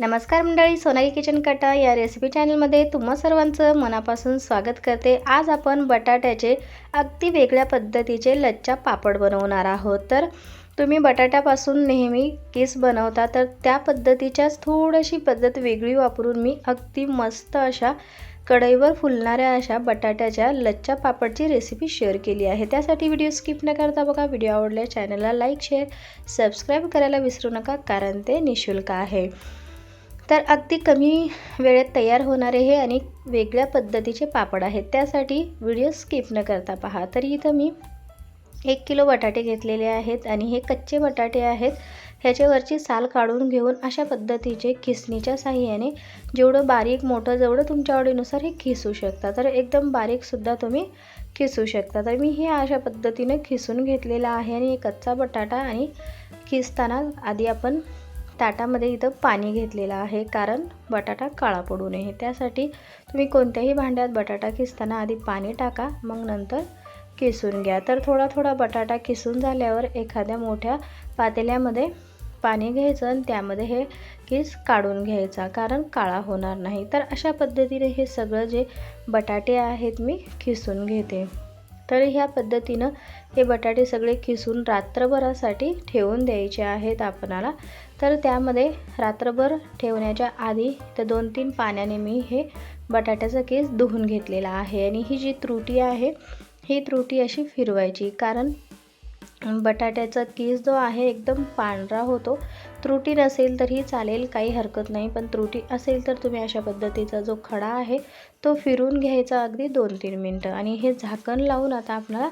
नमस्कार मंडळी सोनाली किचन कटा या रेसिपी चॅनलमध्ये तुम्हा सर्वांचं मनापासून स्वागत करते. आज आपण बटाट्याचे अगदी वेगळ्या पद्धतीचे लच्चा पापड बनवणार आहोत. तर तुम्ही बटाट्यापासून नेहमी किस बनवता तर त्या पद्धतीच्याच थोडीशी पद्धत वेगळी वापरून मी अगदी मस्त अशा कढईवर फुलणाऱ्या अशा बटाट्याच्या लच्छा पापडची रेसिपी शेअर केली आहे. त्यासाठी व्हिडिओ स्किप न करता बघा व्हिडिओ आवडल्या चॅनलला लाईक शेअर सबस्क्राईब करायला विसरू नका कारण ते निशुल्क आहे. तर अगदी कमी वेळेत तयार होणारे हे अनेक वेगळ्या पद्धतीचे पापड आहेत. त्यासाठी व्हिडिओ स्किप न करता पहा. तरी इथं मी एक किलो बटाटे घेतलेले आहेत आणि हे कच्चे बटाटे आहेत. ह्याच्यावरची साल काढून घेऊन अशा पद्धतीचे खिसणीच्या साह्याने जेवढं बारीक मोठं जेवढं तुमच्या आवडीनुसार हे खिसू शकता. तर एकदम बारीकसुद्धा तुम्ही खिसू शकता. तर मी हे अशा पद्धतीने खिसून घेतलेलं आहे आणि कच्चा बटाटा आणि खिसताना आधी आपण ताटामध्ये इथं पाणी घेतलेलं आहे कारण बटाटा काळा पडू नये. त्यासाठी तुम्ही कोणत्याही भांड्यात बटाटा किसताना आधी पाणी टाका मग नंतर किसून घ्या. तर थोडा थोडा बटाटा किसून झाल्यावर एखाद्या मोठ्या पातेल्यामध्ये पाणी घ्यायचं आणि त्यामध्ये हे किस काढून घ्यायचा कारण काळा होणार नाही. तर अशा पद्धतीने हे सगळं जे बटाटे आहेत मी खिसून घेते. तर ह्या पद्धतीनं हे बटाटे सगळे खिसून रात्रभरासाठी ठेवून द्यायचे आहेत आपणाला. तर त्यामध्ये रात्रभर ठेवण्याच्या आधी तर दोन तीन पाण्याने मी हे बटाट्याचा केस धुवून घेतलेला आहे. आणि ही जी त्रुटी आहे ही त्रुटी अशी फिरवायची. कारण बटाट्याचा केस जो आहे एकदम पांढरा होतो. त्रुटी नसेल तरी चालेल काही हरकत नाही. पण त्रुटी असेल तर तुम्ही अशा पद्धतीचा जो खडा आहे तो फिरून घ्यायचा अगदी दोन तीन मिनटं. आणि हे झाकण लावून आता आपल्याला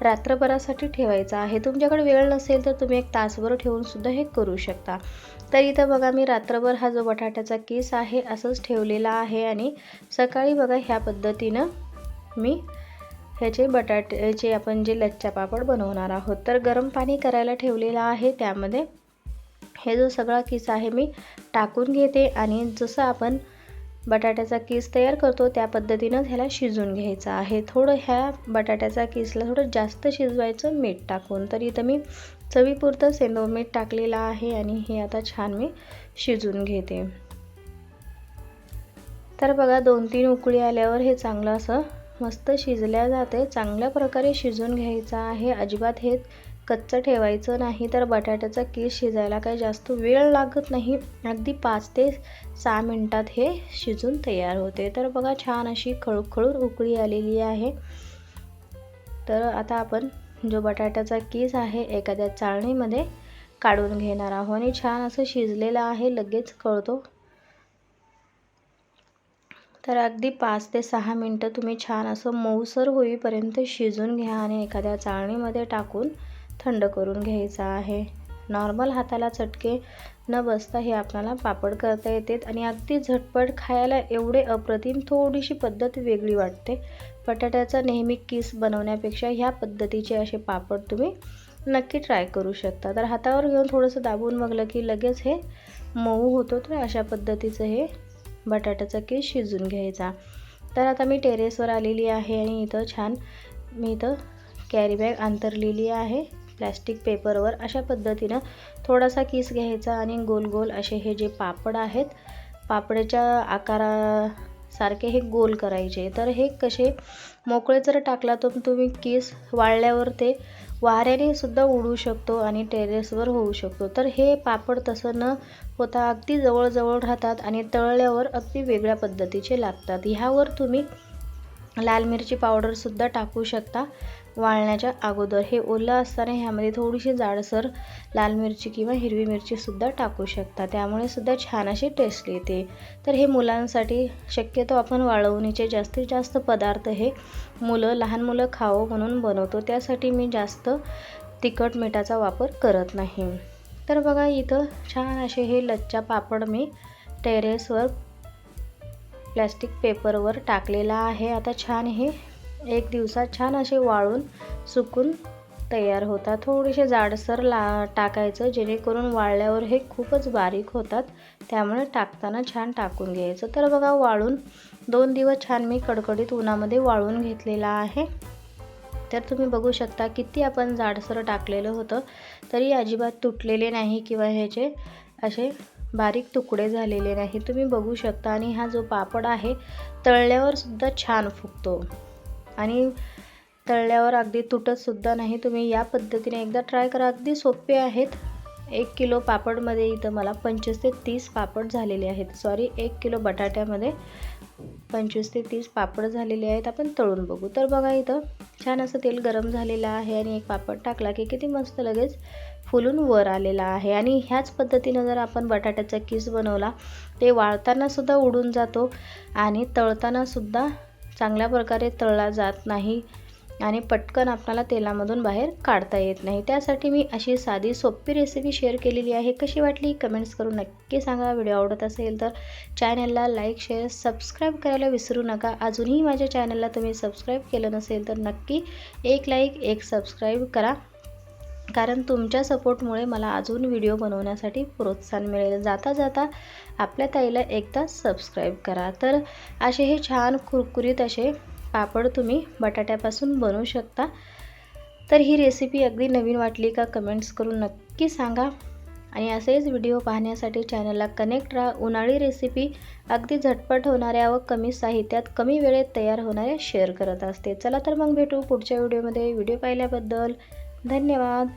रात्रभरासाठी ठेवायचं आहे. तुमच्याकडे वेळ नसेल तर तुम्ही एक तासभर ठेवूनसुद्धा हे करू शकता. तर इथं बघा मी रात्रभर हा जो बटाट्याचा केस आहे असंच ठेवलेला आहे. आणि सकाळी बघा ह्या पद्धतीनं मी ह्याचे बटाट्याचे आपण जे लच्चा पापड बनवणार आहोत तर गरम पाणी करायला ठेवलेलं आहे त्यामध्ये. हे जो सगळा किस आहे मी टाकून घेते आणि जसं आपण बटाट्याचा किस तयार करतो त्या पद्धतीनं ह्याला शिजून घ्यायचं आहे. थोडं ह्या बटाट्याचा किसला थोडं जास्त शिजवायचं मीठ टाकून. तर इथं मी चवीपुरतं सेंदव मीठ टाकलेलं आहे आणि हे आता छान मी शिजून घेते. तर बघा दोन तीन उकळी आल्यावर हे चांगलं असं मस्त शिजल्या जाते. चांगल्या प्रकारे शिजून घ्यायचं आहे. अजिबात हे कच्चं ठेवायचं नाही. तर बटाट्याचा कीस शिजायला काही जास्त वेळ लागत नाही. अगदी पाच ते सहा मिनटात हे शिजून तयार होते. तर बघा छान अशी खळखळून उकळी आलेली आहे. तर आता आपण जो बटाट्याचा कीस आहे एखाद्या चाळणीमध्ये काढून घेणार आहोत. आणि छान असं शिजलेलं आहे. लगेच कळतो तर अगदी पाच ते सहा मिनटं तुम्ही छान असं मऊसर होईपर्यंत शिजून घ्या आणि एखाद्या चाळणीमध्ये टाकून थंड करून घ्यायचा आहे. नॉर्मल हाताला चटके न बसता हे आपल्याला पापड करता येते आणि अगदी झटपट खायला एवढे अप्रतिम थोडीशी पद्धत वेगळी वाटते. बटाट्याचा नेहमी किस बनवण्यापेक्षा ह्या पद्धतीचे असे पापड तुम्ही नक्की ट्राय करू शकता. तर हातावर घेऊन थोडंसं दाबून बघलं की लगेच हे मऊ होतो तर अशा पद्धतीचं हे बटाट्याचा केस शिजून घ्यायचा. तर आता मी टेरेसवर आलेली आहे आणि इथं छान मी इथं कॅरी बॅग अंतरलेली आहे. प्लॅस्टिक पेपरवर अशा पद्धतीनं थोडासा किस घ्यायचा आणि गोल गोल असे हे जे पापड आहेत पापडाच्या सारखे हे गोल करायचे. तर हे कसे? मोकळे जर टाकला तर तुम्ही केस वाळल्यावर ते वाऱ्याने सुद्धा उडू शकतो आणि टेरेसवर होऊ शकतो. तर हे पापड तसं न होता अगदी जवळजवळ राहतात आणि तळल्यावर अगदी वेगळ्या पद्धतीचे लागतात. ह्यावर तुम्ही लाल मिरची पावडरसुद्धा टाकू शकता वाळण्याच्या अगोदर. हे ओलं असताना ह्यामध्ये थोडीशी जाडसर लाल मिरची किंवा हिरवी मिरचीसुद्धा टाकू शकता. त्यामुळे सुद्धा छान अशी टेस्ट येते. तर हे मुलांसाठी शक्यतो आपण वाळवणीचे जास्तीत जास्त पदार्थ हे मुलं लहान मुलं खावं म्हणून बनवतो. त्यासाठी मी जास्त तिखट मिठाचा वापर करत नाही. तर बघा इथं छान असे हे लच्चा पापड मी टेरेसवर प्लॅस्टिक पेपरवर टाकलेला आहे. आता छान हे एक दिवसात छान असे वाळून सुकून तयार होतात. थोडेसे जाडसर ला टाकायचं जेणेकरून वाळल्यावर हे खूपच बारीक होतात. त्यामुळे टाकताना छान टाकून घ्यायचं. तर बघा वाळून दोन दिवस छान मी कडकडीत उन्हामध्ये वाळून घेतलेला आहे. तर तुम्ही बघू शकता किती आपण जाडसर टाकलेलं होतं. तरी अजिबात तुटलेले नाही किंवा ह्याचे असे बारीक तुकडे झालेले नाही. तुम्ही बघू शकता. आणि हा जो पापड आहे तळल्यावर सुद्धा छान फुगतो. आणि तळल्यावर अगदी तुटतसुद्धा नाही. तुम्ही या पद्धतीने एकदा ट्राय करा. अगदी सोपे आहेत. एक किलो पापडमध्ये इथं मला पंचवीस ते तीस पापड झालेले आहेत. सॉरी एक किलो बटाट्यामध्ये. पंचवीस ते तीस पापड झालेले आहेत आपण तळून बघू. तर बघा इथं छान असं तेल गरम झालेलं आहे आणि एक पापड टाकला की किती मस्त लगेच फुलून वर आलेला आहे. आणि ह्याच पद्धतीनं जर आपण बटाट्याचा किस बनवला ते वाळतानासुद्धा उडून जातो आणि तळतानासुद्धा चांगल्या प्रकारे तळला जात नाही. आणि पटकन आपल्याला तेलामधून बाहेर काढता येत नाही. त्यासाठी मी अशी साधी सोपी रेसिपी शेअर केलेली आहे. कशी वाटली? कमेंट्स करून नक्की सांगा. व्हिडिओ आवडत असेल तर चॅनलला लाईक शेअर सबस्क्राईब करायला विसरू नका. अजूनही माझ्या चॅनलला तुम्ही सबस्क्राईब केलं नसेल तर नक्की एक लाईक एक सबस्क्राईब करा. कारण तुमच्या सपोर्टमुळे मला अजून व्हिडिओ बनवण्यासाठी प्रोत्साहन मिळेल. जाता जाता आपल्या ताईला एकदा सबस्क्राईब करा. तर असे हे छान कुरकुरीत असे पापड तुम्ही बटाट्यापासून बनवू शकता. तर ही रेसिपी अगदी नवीन वाटली का कमेंट्स करून नक्की सांगा. आणि असेच व्हिडिओ पाहण्यासाठी चॅनलला कनेक्ट राहा. उन्हाळी रेसिपी अगदी झटपट होणाऱ्या व कमी साहित्यात कमी वेळेत तयार होणाऱ्या शेअर करत असते. चला तर मग भेटू पुढच्या व्हिडिओमध्ये व्हिडिओ पाहिल्याबद्दल धन्यवाद.